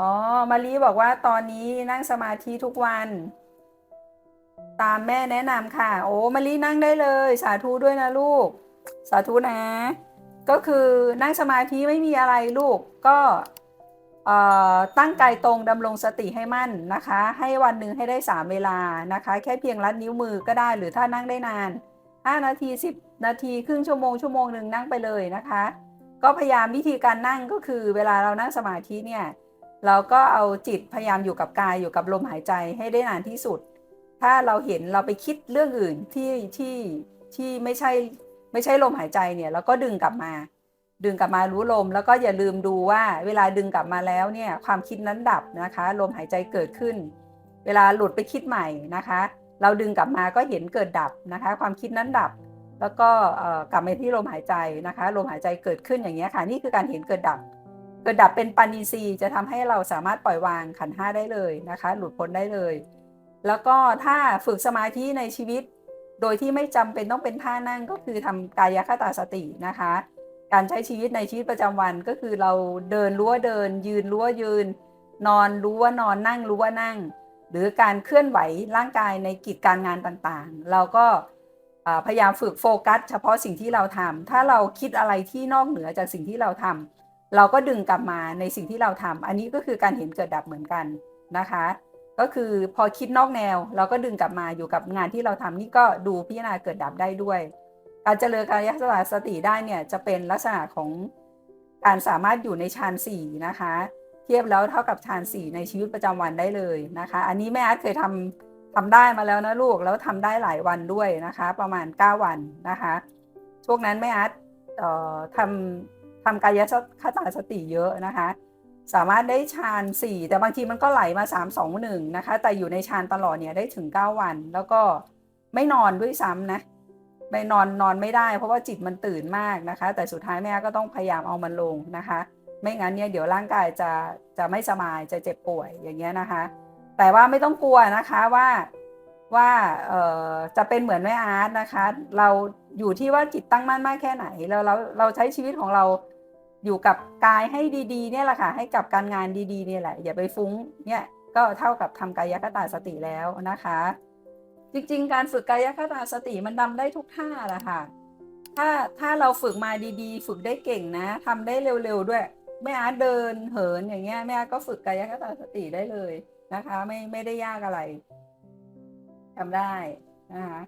อ๋อมารีบอกว่าตอนนี้นั่งสมาธิทุกวัน ตามแม่แนะนำค่ะ โอ้มารีนั่งได้เลย สาธุด้วยนะลูก สาธุนะ ก็คือนั่งสมาธิไม่มีอะไรลูกก็เอ่อตั้งกายตรงดำรงสติให้มั่นนะคะ ให้วันหนึ่งให้ได้ 3 เวลานะคะ แค่เพียงลัดนิ้วมือก็ได้หรือถ้านั่งได้นาน 5 นาที 10 นาทีครึ่งชั่วโมงชั่วโมงหนึ่งนั่งไปเลยนะคะ ก็พยายามวิธีการนั่งก็คือเวลาเรานั่งสมาธิเนี่ย เราก็เอาจิตพยายามอยู่กับกายอยู่กับลมหายใจให้ได้นานที่สุด ถ้าเราเห็นเราไปคิดเรื่องอื่นที่ที่ที่ไม่ใช่ไม่ใช่ลมหายใจเนี่ยเราก็ดึงกลับมา ดึงกลับมารู้ลม แล้วก็อย่าลืมดูว่าเวลาดึงกลับมาแล้วเนี่ยความคิดนั้นดับนะคะ ลมหายใจเกิดขึ้น เวลาหลุดไปคิดใหม่นะคะ เราดึงกลับมาก็เห็นเกิดดับนะคะ ความคิดนั้นดับ แล้วก็กลับมาที่ลมหายใจนะคะ ลมหายใจเกิดขึ้นอย่างนี้ยค่ะ นี่คือการเห็นเกิดดับ เกิดดับเป็นปานิซีจะทำให้เราสามารถปล่อยวางขันห้าได้เลยนะคะ หลุดพ้นได้เลย แล้วก็ถ้าฝึกสมาธิในชีวิต โดยที่ไม่จำเป็นต้องเป็นท่านั่งก็คือทำกายคตาสตินะคะ การใช้ชีวิตในชีวิตประจำวันก็คือเราเดินรู้ว่าเดิน ยืนรู้ว่ายืน นอนรู้ว่านอนนั่งรู้ว่านั่ง หรือการเคลื่อนไหวร่างกายในกิจการงานต่างๆ เราก็พยายามฝึกโฟกัส เฉพาะสิ่งที่เราทำถ้าเราคิดอะไรที่นอกเหนือจากสิ่งที่เราทำ เราก็ดึงกลับมาในสิ่งที่เราทำอันนี้ก็คือการเห็นเกิดดับเหมือนกันนะคะ ก็คือพอคิดนอกแนว เราก็ดึงกลับมาอยู่กับงานที่เราทำนี่ก็ดูพิจารณาเกิดดับได้ด้วย การเจริญกายสติได้เนี่ยจะเป็นลักษณะของการสามารถอยู่ในฌานสี่นะคะ เทียบแล้วเท่ากับฌานสี่ในชีวิตประจำวันได้เลยนะคะ อันนี้แม่อาร์ตเคยทำทำได้มาแล้วนะลูกแล้วทำได้หลายวันด้วยนะคะ ประมาณ 9 วันนะคะ ช่วงนั้นแม่อาร์ตทำ ทำกายคตาสติเยอะนะคะ สามารถได้ฌานสี่แต่บางทีมันก็ไหลมา 3 2 1 นะคะ แต่อยู่ในฌานตลอดเนี่ยได้ถึง 9 วัน แล้วก็ไม่นอนด้วยซ้ำนะไม่นอนนอนไม่ได้ เพราะว่าจิตมันตื่นมากนะคะ แต่สุดท้ายแม่ก็ต้องพยายามเอามันลงนะคะ ไม่งั้นเนี่ยเดี๋ยวร่างกายจะจะไม่สบายจะเจ็บป่วยอย่างเงี้ยนะคะ แต่ว่าไม่ต้องกลัวนะคะว่าว่าเอ่อจะเป็นเหมือนแม่อาร์ตนะคะ เราอยู่ที่ว่าจิตตั้งมั่นมากแค่ไหนแล้วเราเราใช้ชีวิตของเรา อยู่กับกายให้ดีๆ เนี่ยแหละค่ะ ให้กับการงานดีๆเนี่ยแหละ อย่าไปฟุ้งเนี่ยก็เท่ากับทำกายคตาสติแล้วนะคะ จริงๆ การฝึกกายคตาสติมันทำได้ทุกท่าแหละค่ะ ถ้าถ้าเราฝึกมาดีๆ ฝึกได้เก่งนะทำได้เร็วๆด้วยแม่อาเดินเหินอย่างเงี้ยแม่อาก็ฝึกกายคตาสติได้เลยนะคะ ไม่ไม่ได้ยากอะไรทำได้นะคะ